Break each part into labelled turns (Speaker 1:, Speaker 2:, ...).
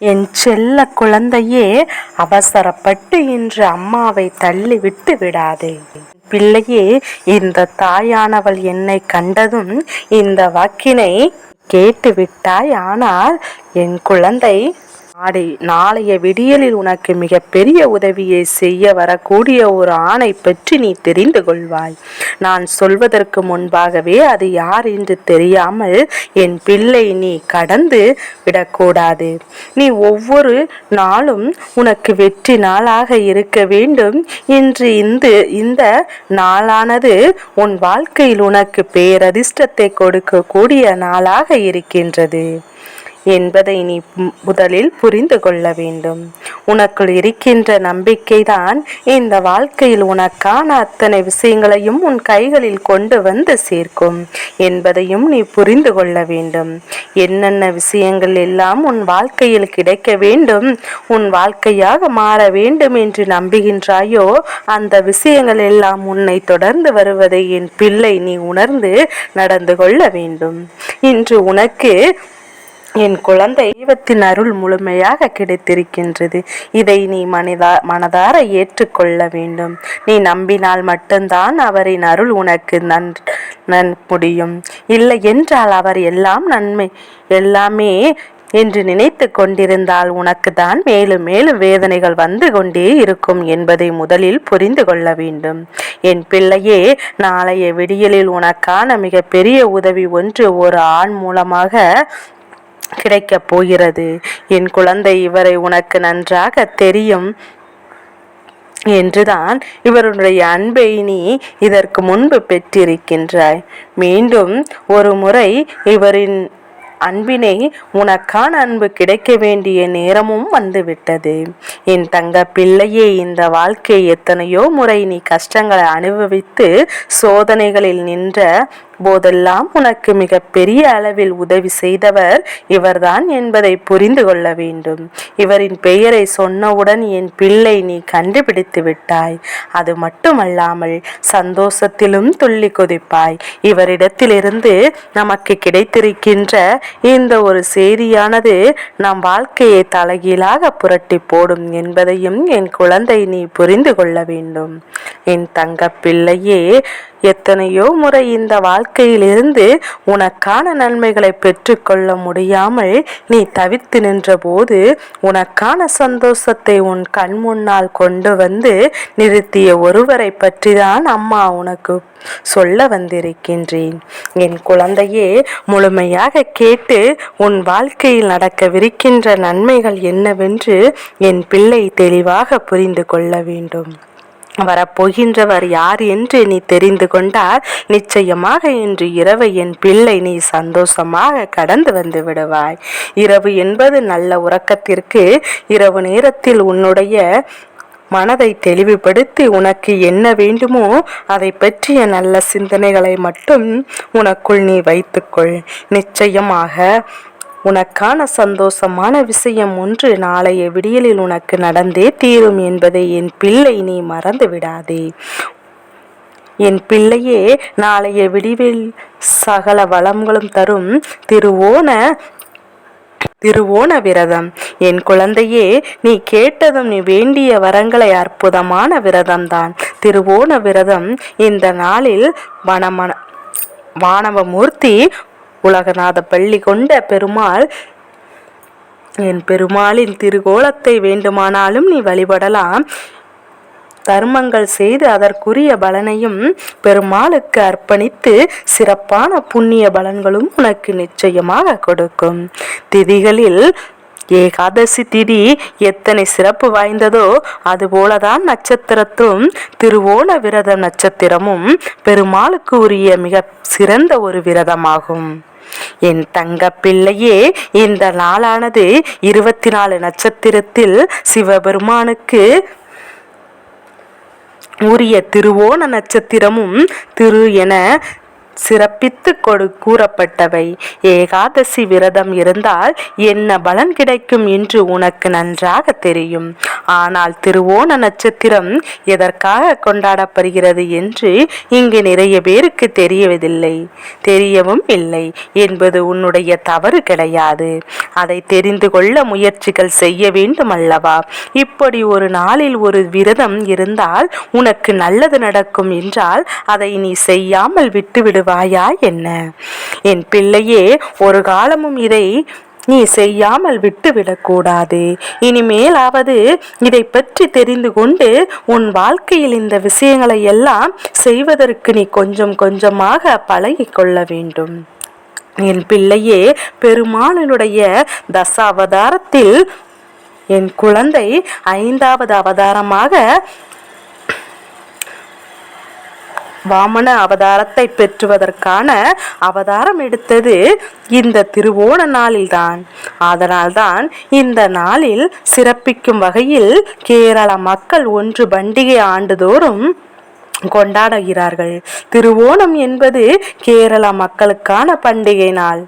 Speaker 1: என் செல்ல குழந்தையே அவசரப்பட்டு இன்று அம்மாவை தள்ளி விட்டு விடாதே. பிள்ளையே இந்த தாயானவள் என்னை கண்டதும் இந்த வாக்கினை கேட்டு விட்டாய் ஆனால் என் குழந்தை நாளை நாளைய விடியலில் உனக்கு மிகப்பெரிய உதவியை செய்ய வரக்கூடிய ஒரு ஆணை பற்றி நீ தெரிந்து கொள்வாய். நான் சொல்வதற்கு முன்பாகவே அது யார் என்று தெரியாமல் என் பிள்ளை நீ கடந்து விடக்கூடாது. நீ ஒவ்வொரு நாளும் உனக்கு வெற்றி நாளாக இருக்க வேண்டும். என்று இந்த இந்த நாளானது உன் வாழ்க்கையில் உனக்கு பேரதிர்ஷ்டத்தை கொடுக்கக்கூடிய நாளாக இருக்கின்றது. என்பதை நீ முதலில் புரிந்து கொள்ள வேண்டும். உனக்குள் இருக்கின்ற நம்பிக்கைதான் இந்த வாழ்க்கையில் உனக்கான அத்தனை விஷயங்களையும் உன் கைகளில் கொண்டு வந்து சேர்க்கும் என்பதையும் நீ புரிந்து கொள்ள வேண்டும். என்னென்ன விஷயங்கள் எல்லாம் உன் வாழ்க்கையில் கிடைக்க வேண்டும் உன் வாழ்க்கையாக மாற வேண்டும் என்று நம்புகின்றாயோ அந்த விஷயங்கள் எல்லாம் உன்னை தொடர்ந்து வருவதை என் பிள்ளை நீ உணர்ந்து நடந்து கொள்ள வேண்டும். இன்று உனக்கு என் குழந்தை தெய்வத்தின் அருள் முழுமையாக கிடைத்திருக்கின்றது. இதை நீ மனிதா மனதார ஏற்றுக்கொள்ள வேண்டும். நீ நம்பினால் மட்டும்தான் அவரின் அருள் உனக்கு நன் நன் முடியும். இல்லை என்றால் அவர் எல்லாம் நன்மை எல்லாமே என்று நினைத்து கொண்டிருந்தால் உனக்கு தான் மேலும் மேலும் வேதனைகள் வந்து கொண்டே இருக்கும் என்பதை முதலில் புரிந்து கொள்ள வேண்டும். என் பிள்ளையே நாளைய விடியலில் உனக்கான மிக பெரிய உதவி ஒன்று ஒரு ஆண் மூலமாக கிடைக்கப் போகிறது. என் குழந்தை இவரை உனக்கு நன்றாக தெரியும் என்றுதான் இவருடைய அன்பை நீ இதற்கு முன்பு பெற்றிருக்கின்றாய். மீண்டும் ஒரு முறை இவரின் அன்பினை உனக்கான அன்பு கிடைக்க வேண்டிய நேரமும் வந்துவிட்டது. என் தங்க பிள்ளையே இந்த வாழ்க்கை எத்தனையோ முறை நீ கஷ்டங்களை அனுபவித்து சோதனைகளில் நின்ற போதெல்லாம் உனக்கு மிக பெரிய அளவில் உதவி செய்தவர் இவர்தான் என்பதை புரிந்து கொள்ள வேண்டும். இவரின் பெயரை சொன்னவுடன் என் பிள்ளை நீ கண்டுபிடித்து விட்டாய். அது மட்டுமல்லாமல் சந்தோஷத்திலும் துள்ளி கொதிப்பாய். இவரிடத்திலிருந்து நமக்கு கிடைத்திருக்கின்ற இந்த ஒரு செய்தியானது நம் வாழ்க்கையை தலைகீழாக புரட்டி போடும் என்பதையும் என் குழந்தை நீ புரிந்து கொள்ள வேண்டும். என் தங்க பிள்ளையே எத்தனையோ முறை இந்த வாழ்க்கையிலிருந்து உனக்கான நன்மைகளை பெற்றுக்கொள்ள முடியாமல் நீ தவித்து நின்றபோது உனக்கான சந்தோஷத்தை உன் கண் முன்னால் கொண்டு வந்து நிறுத்திய ஒருவரை பற்றிதான் அம்மா உனக்கு சொல்ல வந்திருக்கின்றேன். என் குழந்தையே முழுமையாக கேட்டு உன் வாழ்க்கையில் நடக்கவிருக்கின்ற நன்மைகள் என்னவென்று என் பிள்ளை தெளிவாக புரிந்து கொள்ள வேண்டும். வரப்போகின்றவர் யார் என்று நீ தெரிந்து கொண்டால் நிச்சயமாக இன்று இரவு என் பிள்ளை நீ சந்தோஷமாக கடந்து வந்து விடுவாய். இரவு என்பது நல்ல உறக்கத்திற்கு இரவு நேரத்தில் உன்னுடைய மனதை தெளிவுபடுத்தி உனக்கு என்ன வேண்டுமோ அதை பற்றிய நல்ல சிந்தனைகளை மட்டும் உனக்குள் நீ வைத்துக்கொள். நிச்சயமாக உனக்கான சந்தோஷமான விஷயம் ஒன்று நாளைய விடியலில் உனக்கு நடந்தே தீரும் என்பதை என் பிள்ளை நீ மறந்து விடாதே. என் பிள்ளையே நாளைய விடிவில் சகல வளங்களும் தரும் திருவோண திருவோண விரதம். என் குழந்தையே நீ கேட்டதும் நீ வேண்டிய வரங்களை அற்புதமான விரதம்தான். திருவோண விரதம் இந்த நாளில் வனமன வானவமூர்த்தி உலகநாத பள்ளி கொண்ட பெருமாள் என் பெருமாளின் திருகோலத்தை வேண்டுமானாலும் நீ வழிபடலாம். தர்மங்கள் செய்து அதற்குரிய பலனையும் பெருமாளுக்கு அர்ப்பணித்து சிறப்பான புண்ணிய பலன்களும் உனக்கு நிச்சயமாக கொடுக்கும். திதிகளில் ஏகாதசி திதி எத்தனை சிறப்பு வாய்ந்ததோ அதுபோலதான் நட்சத்திரத்தும் திருவோண விரத நட்சத்திரமும் பெருமாளுக்கு உரிய மிக சிறந்த ஒரு விரதமாகும். என் தங்க பிள்ளையே இந்த நாளானது இருபத்தி நாலு நட்சத்திரத்தில் சிவபெருமானுக்கு உரிய திருவோண நட்சத்திரமும் திரு என சிறப்பித்து கொடு கூறப்பட்டவை. ஏகாதசி விரதம் இருந்தால் என்ன பலன் கிடைக்கும் என்று உனக்கு நன்றாக தெரியும். ஆனால் திருவோண நட்சத்திரம் எதற்காக கொண்டாடப்படுகிறது என்று இங்கு நிறைய பேருக்கு தெரியவதில்லை தெரியவும் இல்லை. என்பது உன்னுடைய தவறு கிடையாது. அதை தெரிந்து கொள்ள முயற்சிகள் செய்ய வேண்டும் அல்லவா? இப்படி ஒரு நாளில் ஒரு விரதம் இருந்தால் உனக்கு நல்லது நடக்கும் என்றால் அதை நீ செய்யாமல் விட்டுவிடு விடுவாயா என்ன? என் பிள்ளையே ஒரு காலமும் இதை நீ செய்யாமல் விட்டுவிடக்கூடாது இனிமேலாவது இதை பற்றி தெரிந்து கொண்டு உன் வாழ்க்கையில் இந்த விஷயங்களை எல்லாம் செய்வதற்கு நீ கொஞ்சம் கொஞ்சமாக பழகிக்கொள்ள வேண்டும். என் பிள்ளையே பெருமானினுடைய தசாவதாரத்தில் என் குழந்தை ஐந்தாவது அவதாரமாக வாமன அவதாரத்தை பெற்றுவதற்கான அவதாரம் எடுத்தது இந்த திருவோண நாளில்தான். அதனால்தான் இந்த நாளில் சிறப்பிக்கும் வகையில் கேரள மக்கள் ஒன்று பண்டிகை ஆண்டுதோறும் கொண்டாடுகிறார்கள். திருவோணம் என்பது கேரள மக்களுக்கான பண்டிகை நாள்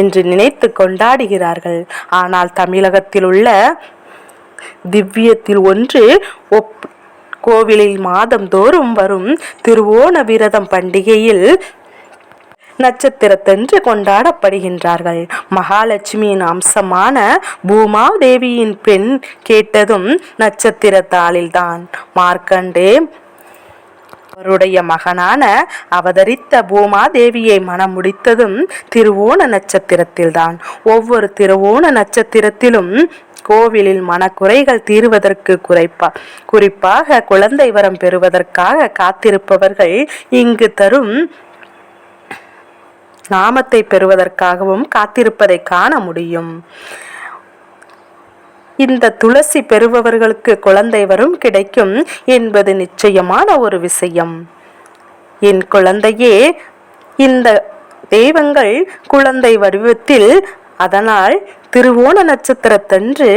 Speaker 1: என்று நினைத்து கொண்டாடுகிறார்கள். ஆனால் தமிழகத்தில் உள்ள திவ்யத்தில் ஒன்று ஒப் கோவிலில் மாதந்தோறும் வரும் திருவோண விரதம் பண்டிகையில் நட்சத்திரத்தன்று கொண்டாடப்படுகின்றார்கள். மகாலட்சுமியின் அம்சமான பூமாதேவியின் பெண் கேட்டதும் நட்சத்திரத்தாளில்தான். மார்க்கண்டே அவருடைய மகனான அவதரித்த பூமாதேவியை மனம் முடித்ததும் திருவோண நட்சத்திரத்தில்தான். ஒவ்வொரு திருவோண நட்சத்திரத்திலும் கோவிலில் மனக்குறைகள் தீர்வதற்கு குறைப்பா குறிப்பாக குழந்தை வரம் பெறுவதற்காக காத்திருப்பவர்கள் இங்கு தரும் நாமத்தை பெறுவதற்காகவும் காத்திருப்பதை காண முடியும். இந்த துளசி பெறுபவர்களுக்கு குழந்தை வரும் கிடைக்கும் என்பது நிச்சயமான ஒரு விஷயம். என் குழந்தையே இந்த தெய்வங்கள் குழந்தை வடிவத்தில் அதனால் திருவோண நட்சத்திரத்தன்று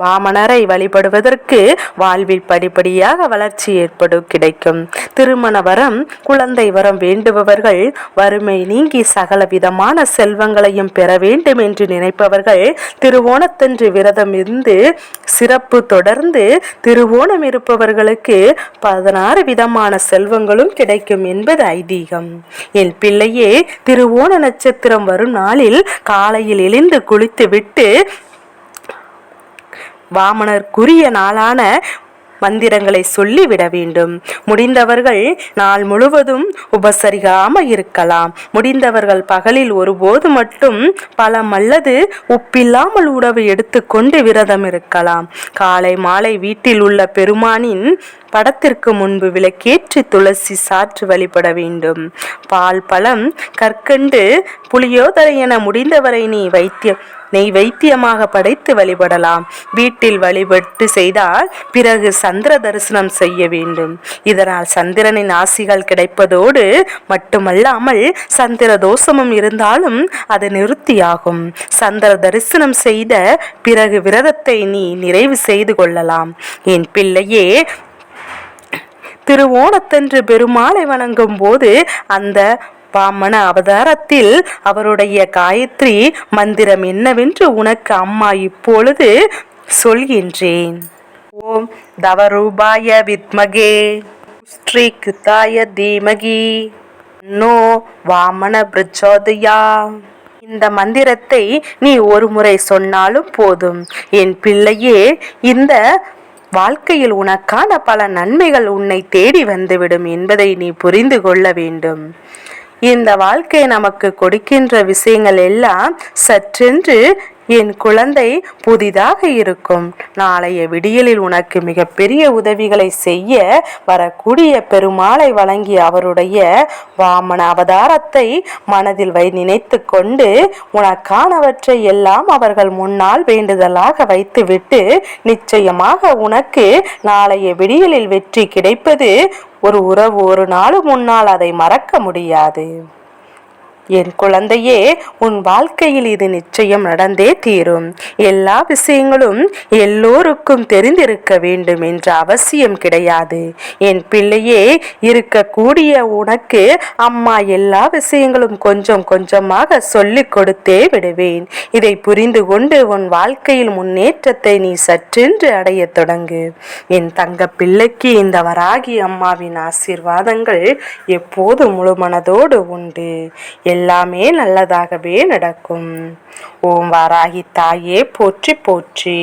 Speaker 1: வாமனரை வழிபடுவதற்கு வாழ்வில் படிப்படியாக வளர்ச்சி ஏற்படு கிடைக்கும். திருமண வரம் குழந்தை வரம் வேண்டுபவர்கள் வறுமை நீங்கி சகல விதமான செல்வங்களையும் பெற வேண்டும் என்று நினைப்பவர்கள் திருவோணத்தன்று விரதம் இருந்து சிறப்பு தொடர்ந்து திருவோணம் இருப்பவர்களுக்கு பதினாறு விதமான செல்வங்களும் கிடைக்கும் என்பது ஐதீகம். என் பிள்ளையே திருவோண நட்சத்திரம் வரும் நாளில் காலையில் எழுந்து குளித்து விட்டு வாமனருக்குரிய நாளான மந்திரங்களை சொல்லிவிட வேண்டும். முடிந்தவர்கள் நாள் முழுவதும் உபசரிக்காமல் இருக்கலாம். முடிந்தவர்கள் பகலில் ஒருபோது மட்டும் பழம் அல்லது உப்பில்லாமல் உணவு எடுத்துக்கொண்டு விரதம் இருக்கலாம். காலை மாலை வீட்டில் உள்ள பெருமானின் படத்திற்கு முன்பு விளக்கேற்றி துளசி சாற்று வழிபட வேண்டும். பால் பழம் கற்கண்டு புளியோதரை என முடிந்தவரை நீ வைத்தியம் நெய் வைத்தியமாக படைத்து வழிபடலாம். வீட்டில் வழிபட்டு செய்தால் பிறகு சந்திர தரிசனம் செய்ய வேண்டும். இதனால் சந்திரனின் ஆசிகள் கிடைப்பதோடு மட்டுமல்லாமல் சந்திர தோஷமும் இருந்தாலும் அது நிறுத்தியாகும் சந்திர தரிசனம் செய்த பிறகு விரதத்தை நீ நிறைவு செய்து கொள்ளலாம். என் பிள்ளையே திருவோணத்தன்று பெருமாளை வணங்கும் போது அந்த வாமன அவதாரத்தில் அவருடைய காயத்ரி மந்திரம் என்னவென்று உனக்கு அம்மா இப்பொழுது சொல்கின்றேன். ஓம் தவரூபாய வித்மகே. ஸ்ரீ கிருத்தாய தீமகி. நோ வாமன பிரச்சோதயா. இந்த மந்திரத்தை நீ ஒரு முறை சொன்னாலும் போதும். என் பிள்ளையே இந்த வாழ்க்கையில் உனக்கான பல நன்மைகள் உன்னை தேடி வந்துவிடும் என்பதை நீ புரிந்து கொள்ள வேண்டும். இந்த வாழ்க்கை நமக்கு கொடுக்கின்ற விஷயங்கள் எல்லாம் சற்றென்று என் குழந்தை புதிதாக இருக்கும். நாளைய விடியலில் உனக்கு மிகப்பெரிய உதவிகளை செய்ய வரக்கூடிய பெருமாளை வழங்கிய அவருடைய வாமன அவதாரத்தை மனதில் வை நினைத்து கொண்டு உனக்கானவற்றை எல்லாம் அவர்கள் முன்னால் வேண்டுதலாக வைத்துவிட்டு நிச்சயமாக உனக்கு நாளைய விடியலில் வெற்றி கிடைப்பது ஒரு உறவு ஒரு நாள் முன்னால் அதை மறக்க முடியாது. என் குழந்தையே உன் வாழ்க்கையில் இது நிச்சயம் நடந்தே தீரும். எல்லா விஷயங்களும் எல்லோருக்கும் தெரிந்திருக்க வேண்டும் என்ற அவசியம் கிடையாது. என் பிள்ளையே இருக்கக்கூடிய உனக்கு அம்மா எல்லா விஷயங்களும் கொஞ்சம் கொஞ்சமாக சொல்லிக் கொடுத்தே விடுவேன். இதை புரிந்து கொண்டு உன் வாழ்க்கையில் முன்னேற்றத்தை நீ சற்றென்று அடையத் தொடங்கு. என் தங்க பிள்ளைக்கு இந்த வராகி அம்மாவின் ஆசீர்வாதங்கள் எப்போது முழுமனதோடு உண்டு. எல்லாமே நல்லதாகவே நடக்கும். ஓம் வாராகி தாயே போற்றி போற்றி.